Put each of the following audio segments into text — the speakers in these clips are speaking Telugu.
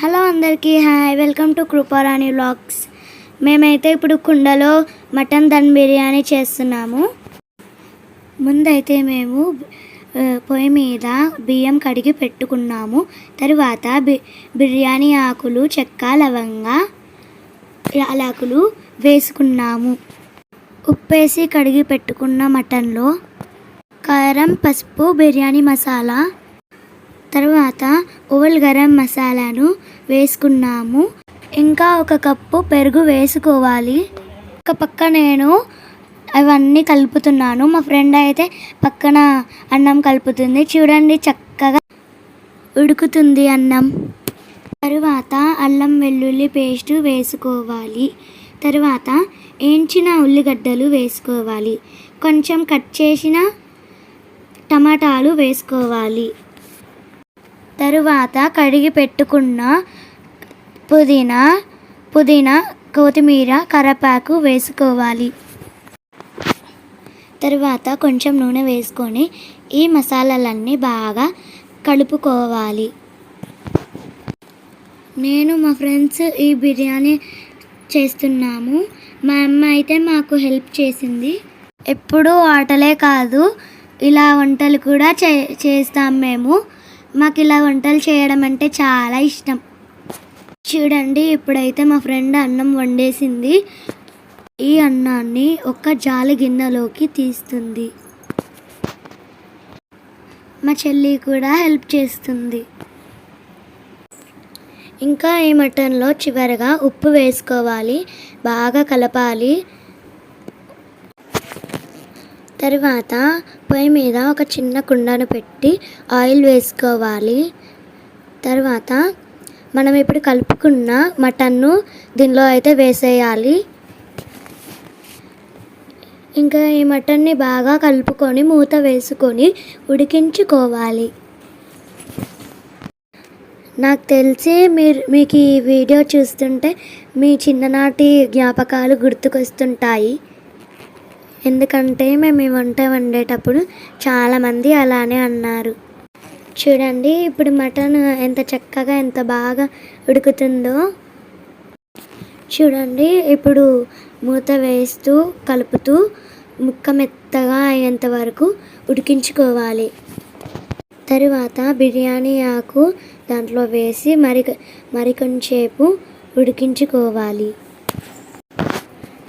హలో అందరికీ hi. Welcome to Kriparani vlogs. మేమైతే ఇప్పుడు కుండలో మటన్ దమ్ బిర్యానీ చేస్తున్నాము. ముందైతే మేము పొయ్యి మీద బియ్యం కడిగి పెట్టుకున్నాము. తరువాత బి బిర్యానీ ఆకులు చెక్క లవంగా యాలకులు వేసుకున్నాము. ఉప్పేసి కడిగి పెట్టుకున్న మటన్లో కారం పసుపు బిర్యానీ మసాలా తర్వాత ఓవల్ గరం మసాలాను వేసుకున్నాము. ఇంకా ఒక కప్పు పెరుగు వేసుకోవాలి. ఒక పక్క నేను అవన్నీ కలుపుతున్నాను. మా ఫ్రెండ్ అయితే పక్కన అన్నం కలుపుతుంది. చూడండి చక్కగా ఉడుకుతుంది అన్నం. తరువాత అల్లం వెల్లుల్లి పేస్ట్ వేసుకోవాలి. తరువాత ఏంచిన ఉల్లిగడ్డలు వేసుకోవాలి. కొంచెం కట్ చేసిన టమాటాలు వేసుకోవాలి. తరువాత కడిగి పెట్టుకున్న పుదీనా పుదీనా కొత్తిమీర కరపాకు వేసుకోవాలి. తరువాత కొంచెం నూనె వేసుకొని ఈ మసాలాలన్నీ బాగా కలుపుకోవాలి. నేను మా ఫ్రెండ్స్ ఈ బిర్యానీ చేస్తున్నాము. మా అమ్మ అయితే మాకు హెల్ప్ చేసింది. ఎప్పుడూ ఆటలే కాదు ఇలా వంటలు కూడా చే చేస్తాం మేము. మాకు ఇలా వంటలు చేయడం అంటే చాలా ఇష్టం. చూడండి ఇప్పుడైతే మా ఫ్రెండ్ అన్నం వండేసింది. ఈ అన్నాన్ని ఒక జాలి గిన్నెలోకి తీస్తుంది. మా చెల్లి కూడా హెల్ప్ చేస్తుంది. ఇంకా ఈ మటన్లో చివరగా ఉప్పు వేసుకోవాలి. బాగా కలపాలి. తర్వాత పొయ్యి మీద ఒక చిన్న కుండను పెట్టి ఆయిల్ వేసుకోవాలి. తర్వాత మనం ఇప్పుడు కలుపుకున్న మటన్ను దీనిలో అయితే వేసేయాలి. ఇంకా ఈ మటన్ని బాగా కలుపుకొని మూత వేసుకొని ఉడికించుకోవాలి. నాకు తెలిసి మీరు మీకు ఈ వీడియో చూస్తుంటే మీ చిన్ననాటి జ్ఞాపకాలు గుర్తుకొస్తుంటాయి. ఎందుకంటే మేము ఈ వంట వండేటప్పుడు చాలామంది అలానే అన్నారు. చూడండి ఇప్పుడు మటన్ ఎంత చక్కగా ఎంత బాగా ఉడుకుతుందో. చూడండి ఇప్పుడు మూత వేస్తూ కలుపుతూ ముక్క మెత్తగా అయ్యేంత వరకు ఉడికించుకోవాలి. తరువాత బిర్యానీ ఆకు దాంట్లో వేసి మరి మరికొంచేపు ఉడికించుకోవాలి.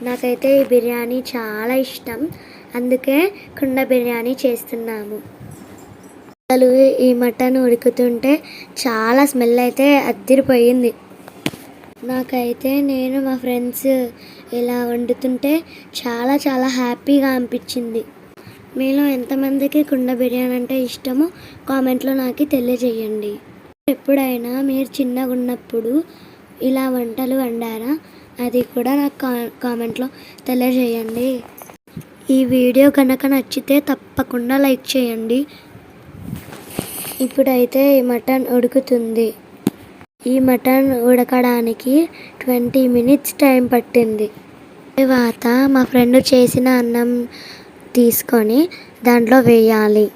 నాకైతే ఈ బిర్యానీ చాలా ఇష్టం. అందుకే కుండ బిర్యానీ చేస్తున్నాము. అసలు ఈ మటన్ ఉడుకుతుంటే చాలా స్మెల్ అయితే అద్దిరిపోయింది. నాకైతే నేను మా ఫ్రెండ్స్ ఇలా వండుతుంటే చాలా చాలా హ్యాపీగా అనిపించింది. మీలో ఎంతమందికి కుండ బిర్యానీ అంటే ఇష్టమో కామెంట్లో నాకు తెలియజేయండి. ఎప్పుడైనా మీరు చిన్నగా ఉన్నప్పుడు ఇలా వంటలు వండారా? అది కూడా నాకు కా కామెంట్లో తెలియజేయండి. ఈ వీడియో కనుక నచ్చితే తప్పకుండా లైక్ చేయండి. ఇప్పుడైతే ఈ మటన్ ఉడుకుతుంది. ఈ మటన్ ఉడకడానికి ట్వంటీ మినిట్స్ టైం పట్టింది. తర్వాత మా ఫ్రెండ్ చేసిన అన్నం తీసుకొని దాంట్లో వేయాలి.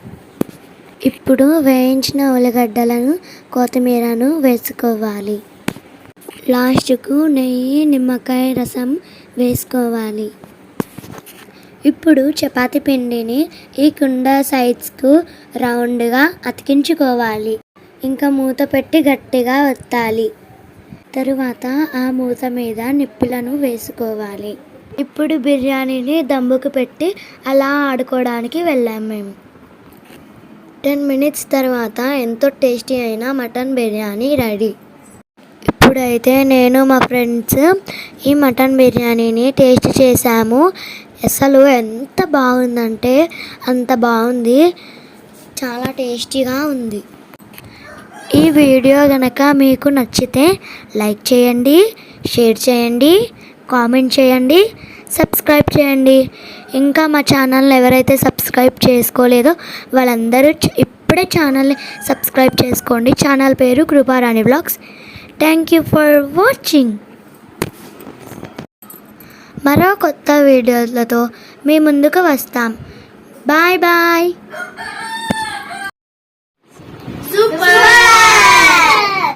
ఇప్పుడు వేయించిన ఉల్లిగడ్డలను కొత్తిమీరను వేసుకోవాలి. లాస్ట్కు నెయ్యి నిమ్మకాయ రసం వేసుకోవాలి. ఇప్పుడు చపాతి పిండిని ఈ కుండ సైడ్స్కు రౌండ్గా అతికించుకోవాలి. ఇంకా మూత పెట్టి గట్టిగా వత్తాలి తరువాత ఆ మూత మీద నిప్పులను వేసుకోవాలి. ఇప్పుడు బిర్యానీని దమ్ముకు పెట్టి అలా ఆడుకోవడానికి వెళ్ళాం మేము. టెన్ మినిట్స్ తర్వాత ఎంతో టేస్టీ అయిన మటన్ బిర్యానీ రెడీ. ఇప్పుడైతే నేను మా ఫ్రెండ్స్ ఈ మటన్ బిర్యానీని టేస్ట్ చేశాము. అసలు ఎంత బాగుందంటే అంత బాగుంది. చాలా టేస్టీగా ఉంది. ఈ వీడియో కనుక మీకు నచ్చితే లైక్ చేయండి షేర్ చేయండి కామెంట్ చేయండి సబ్స్క్రైబ్ చేయండి. ఇంకా మా ఛానల్ని ఎవరైతే సబ్స్క్రైబ్ చేసుకోలేదో వాళ్ళందరూ ఇప్పుడే ఛానల్ని సబ్స్క్రైబ్ చేసుకోండి. ఛానల్ పేరు Kriparani blogs. Thank you for watching మరో కొత్త వీడియోలతో మీ ముందుకు వస్తాం. Bye boy super